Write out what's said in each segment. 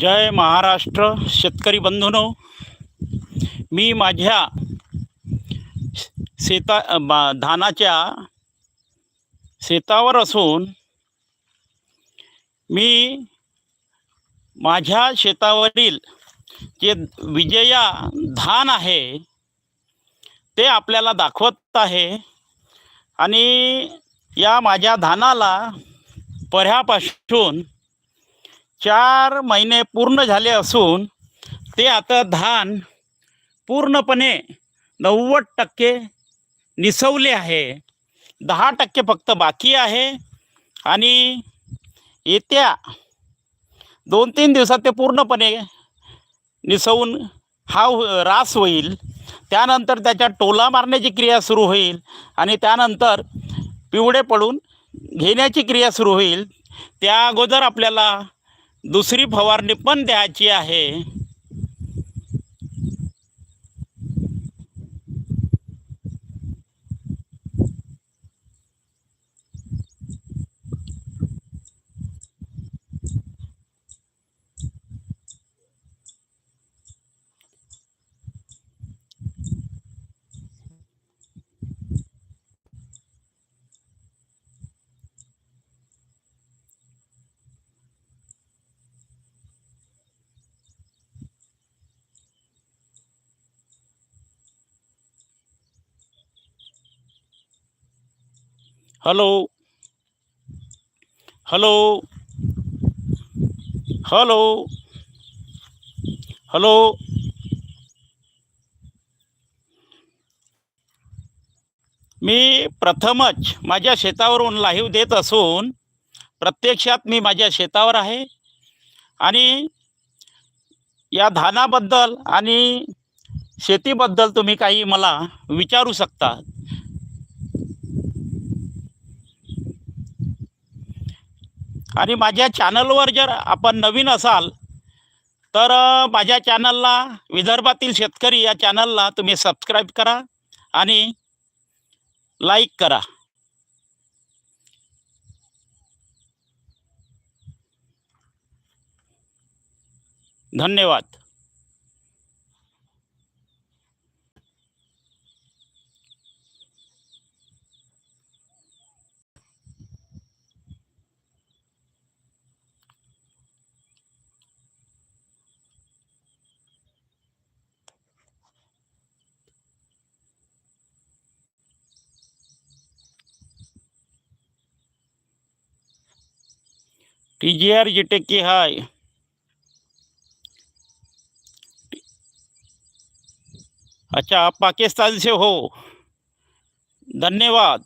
जय महाराष्ट्र शेतकरी बंधूनो. मी माझ्या शेता धानाच्या शेतावर असून मी माझ्या शेतावरील जे विजया धान आहे ते आपल्याला दाखवत आहे. आणि या माझ्या धानाला पर्यापासून चार महिने पूर्ण झाले असून ते आता धान पूर्णपणे नव्वद टक्के निसवले आहे. दहा टक्के फक्त बाकी आहे आणि येत्या दोन तीन दिवसात ते पूर्णपणे निसवून हा हो, रास होईल. त्यानंतर त्याच्या टोला मारण्याची क्रिया सुरू होईल आणि त्यानंतर पिवळे पडून घेण्याची क्रिया सुरू होईल. त्या अगोदर आपल्याला दुसरी फवारणी पण द्यायची आहे. हॅलो. हॅलो. हॅलो. हॅलो. मी प्रथमच माझ्या शेतावरून लाईव्ह देत असून प्रत्यक्षात मी माझ्या शेतावर आहे आणि या धानाबद्दल आणि शेतीबद्दल तुम्ही काही मला विचारू शकता. आणि माझ्या चॅनलवर जर आपण नवीन असाल तर माझ्या चॅनलला विदर्भातील शेतकरी या चॅनलला तुम्ही सबस्क्राईब करा आणि लाईक करा. धन्यवाद. T G R G tech की हाय। अच्छा आप पाकिस्तान से हो। धन्यवाद।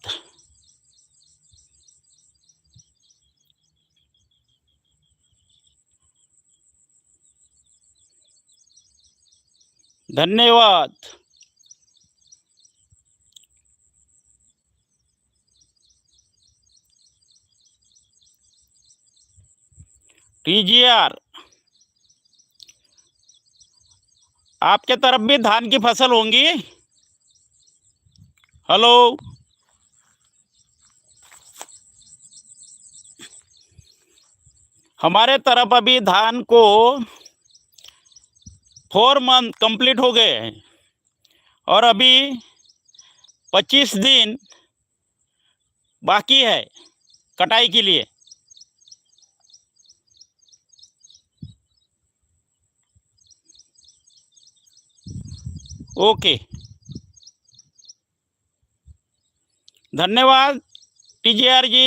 धन्यवाद। टी जी आर आपके तरफ़ भी धान की फ़सल होंगी। हेलो। हमारे तरफ़ अभी धान को फोर मंथ कंप्लीट हो गए हैं। और अभी पच्चीस दिन बाकी है कटाई के लिए। ओके. धन्यवाद टी जी आर जी.